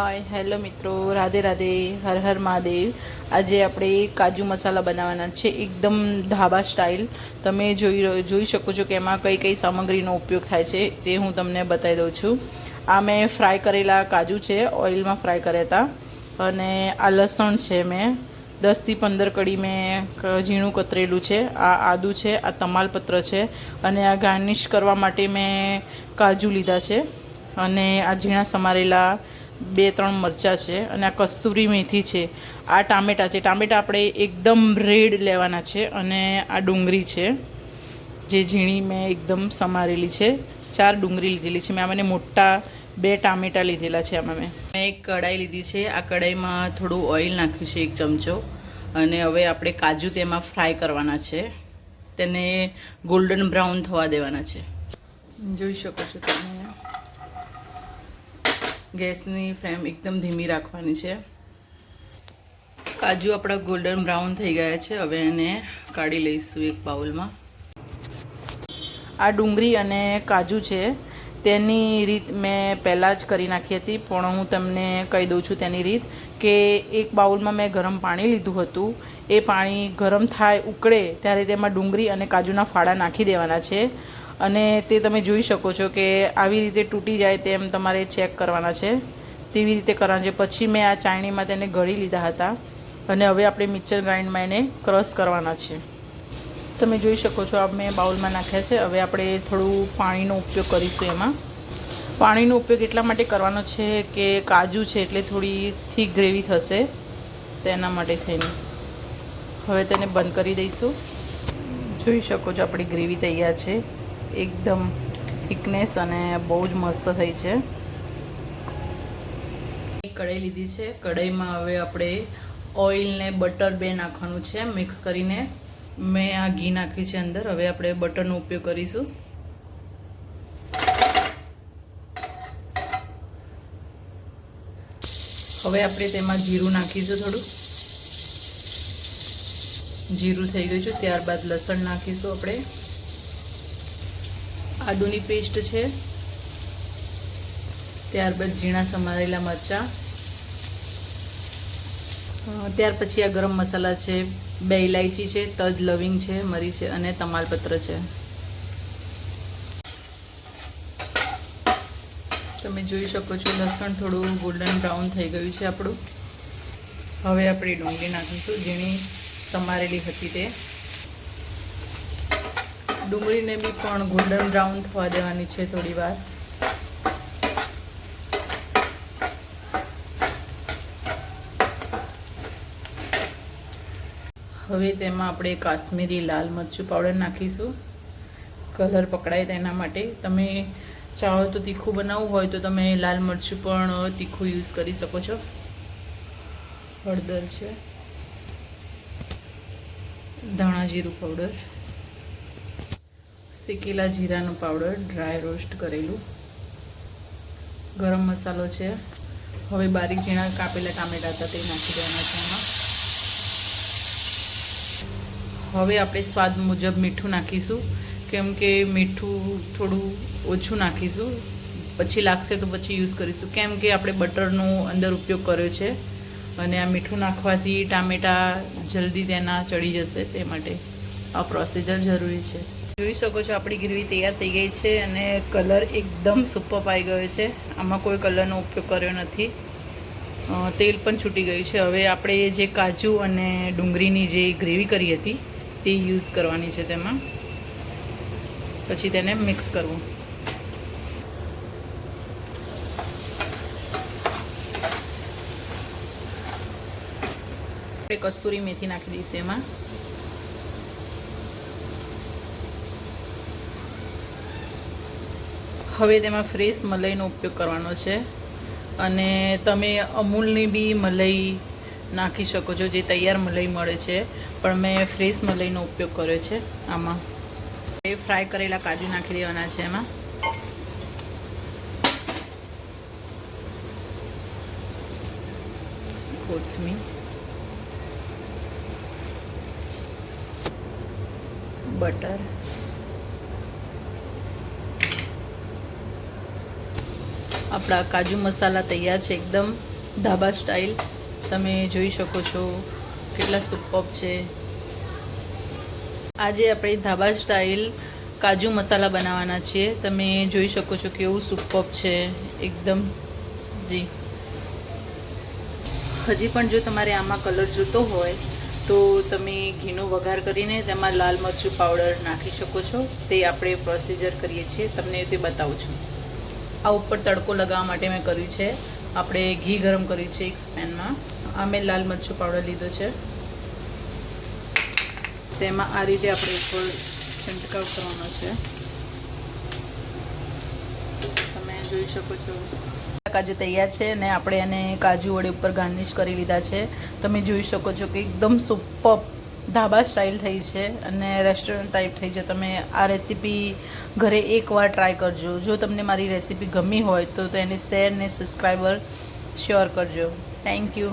Hi hello મિત્રો. રાધે રાધે. હર હર મહાદેવ. આજે આપણે કાજુ મસાલા બનાવવાના છે. એકદમ ઢાબા સ્ટાઇલ તમે જોઈ જોઈ શકો છો કે એમાં કઈ કઈ સામગ્રીનો ઉપયોગ થાય છે તે હું તમને બતાવી દઉં છું. આ મેં ફ્રાય કરેલા કાજુ છે ઓઇલમાં ફ્રાય કર્યા હતા. અને આ લસણ છે મેં. દસથી પંદર કડી મેં ઝીણું કતરેલું છે. આ આદુ છે, આ તમાલપત્ર છે. અને આ ગાર્નિશ કરવા માટે મેં કાજુ લીધા છે. અને આ ઝીણા સમારેલા બે ત્રણ મરચાં છે અને આ કસ્તુરી મેથી છે. આ ટામેટાં છે. ટામેટાં આપણે એકદમ રેડ લેવાના છે અને આ ડુંગળી છે, જે ઝીણી મેં એકદમ સમારેલી છે. ચાર ડુંગળી લીધેલી છે. મેં આમાં મોટા બે ટામેટાં લીધેલા છે આમાં મેં. મેં એક કઢાઈ લીધી છે. આ કઢાઈમાં થોડું ઓઇલ નાખ્યું છે એક ચમચો અને હવે આપણે કાજુ તેમાં ફ્રાય કરવાના છે. તેને ગોલ્ડન બ્રાઉન થવા દેવાના છે. જોઈ શકો છો તમે. ગેસની ફ્લેમ એકદમ ધીમી રાખવાની છે. કાજુ આપણા ગોલ્ડન બ્રાઉન થઈ ગયા છે. હવે એને કાઢી લઈશું એક બાઉલમાં. આ ડુંગળી અને કાજુ છે. તેની રીત મેં પહેલાં જ કરી નાખી હતી, પણ હું તમને કહી દઉં છું તેની રીત કે એક બાઉલમાં મેં ગરમ પાણી લીધું હતું. એ પાણી ગરમ થાય, ઉકળે, ત્યારે તેમાં ડુંગળી અને કાજુના ફાળા નાખી દેવાના છે. અને તે તમે જોઈ શકો છો કે આવી રીતે તૂટી જાય તેમ તમારે ચેક કરવાના છે. તેવી રીતે કરવાના છે. પછી મેં આ ચાયણીમાં તેને ગળી લીધા હતા અને હવે આપણે મિક્સર ગ્રાઇન્ડમાં એને ક્રશ કરવાના છે. તમે જોઈ શકો છો, આ મેં બાઉલમાં નાખ્યા છે. હવે આપણે થોડું પાણીનો ઉપયોગ કરીશું એમાં. પાણીનો ઉપયોગ એટલા માટે કરવાનો છે કે કાજુ છે એટલે થોડી થીક ગ્રેવી થશે તેના માટે થઈને. હવે તેને બંધ કરી દઈશું. જોઈ શકો છો, આપણી ગ્રેવી તૈયાર છે. એકદમ થિકનેસ અને બહુ જ મસ્ત થઈ છે. કઢાઈ લીધી છે. કઢાઈમાં હવે આપણે ઓઇલ ને બટર બે નાખવાનું છે, મિક્સ કરીને. મેં આ ઘી નાખ્યું છે અંદર. હવે આપણે બટરનો ઉપયોગ કરીશું. હવે આપણે તેમાં જીરું નાખીશું થોડું. જીરું થઈ ગયું છે. ત્યારબાદ લસણ નાખીશું આપણે. આદુની પેસ્ટ છે. ત્યારબાદ ઝીણા સમારેલા મરચાં. ત્યાર પછી આ ગરમ મસાલા છે, બે ઇલાયચી છે, તજ લવિંગ છે, મરી છે અને તમાલપત્ર છે. તમે જોઈ શકો છો, લસણ થોડું ગોલ્ડન બ્રાઉન થઈ ગયું છે આપણું. હવે આપણે ડુંગળી નાખીશું, ઝીણી સમારેલી હતી તે. ડુંગળીને બી પણ ગોલ્ડન બ્રાઉન થવા દેવાની છે થોડી વાર. હવે તેમાં આપણે કાશ્મીરી લાલ મરચું પાવડર નાખીશું. કલર પકડાય તેના માટે. તમે ચાહો તો તીખું બનાવવું હોય તો તમે લાલ મરચું પણ તીખું યુઝ કરી શકો છો. હળદર છે. ધાણા જીરું પાવડર શેકેલા જીરાનો પાવડર ડ્રાય રોસ્ટ કરેલું. ગરમ મસાલો છે. હવે બારીક ઝીણા કાપેલા ટામેટા હતા તે નાખી દેવાના છે એમાં હવે આપણે સ્વાદ મુજબ મીઠું નાખીશું. કેમ કે મીઠું થોડું ઓછું નાખીશું. પછી લાગશે તો પછી યુઝ કરીશું. કેમ કે આપણે બટરનો અંદર ઉપયોગ કર્યો છે. અને આ મીઠું નાખવાથી ટામેટાં જલ્દી તેના ચડી જશે તે માટે. આ પ્રોસીજર જરૂરી છે. જોઈ શકો છો, આપણી ગ્રેવી તૈયાર થઈ ગઈ છે અને કલર એકદમ સુપર આવી ગયો છે. આમાં કોઈ કલરનો ઉપયોગ કર્યો નથી. તેલ પણ છૂટી ગયું છે. હવે આપણે જે કાજુ અને ડુંગળીની જે ગ્રેવી કરી હતી, તે યુઝ કરવાની છે તેમાં. પછી તેને મિક્સ કરવું. આપણે કસ્તુરી મેથી નાખી દઈશું એમાં. હવે તેમાં ફ્રેશ મલાઈનો ઉપયોગ કરવાનો છે. અને તમે અમૂલની બી મલાઈ નાખી શકો છો, જે તૈયાર મલાઈ મળે છે. પણ મેં ફ્રેશ મલાઈનો ઉપયોગ કર્યો છે આમાં. એ ફ્રાય કરેલા કાજુ નાખી દેવાના છે એમાં. કોથમીર. બટર. આપણા કાજુ મસાલા તૈયાર છે એકદમ ધાબા સ્ટાઇલ તમે જોઈ શકો છો કેટલા સુપપ છે. આજે આપણે ધાબા સ્ટાઇલ કાજુ મસાલા બનાવવાના છીએ. તમે જોઈ શકો છો કેવું સુપપ છે. એકદમ જી. હજી પણ જો તમારે આમાં કલર જોતો હોય, તો તમે ઘીનો વઘાર કરીને તેમાં લાલ મરચું પાવડર નાખી શકો છો. તે આપણે પ્રોસિજર કરીએ છીએ. તમને તે બતાવું છું. આ ઉપર તડકો લગાવવા માટે મેં કર્યું છે. આપણે ઘી ગરમ કર્યું છે એક પેનમાં આ મેં લાલ મરચું પાવડર લીધો છે. તેમાં આ રીતે આપણે ઉપર છંટકાવ કરવાનો છે. તમે જોઈ શકો છો. કાજુ તૈયાર છે અને આપણે એને કાજુ વડે ઉપર ગાર્નિશ કરી લીધા છે. તમે જોઈ શકો છો કે એકદમ સુપર ધાબા સ્ટાઇલ થઈ છે અને રેસ્ટોરન્ટ ટાઈપ થઈ છે. તમે આ રેસીપી ઘરે એકવાર ટ્રાય કરજો. જો તમને મારી રેસીપી ગમી હોય તો તેને શેર ને સબસ્ક્રાઈબર શ્યોર કરજો. Thank you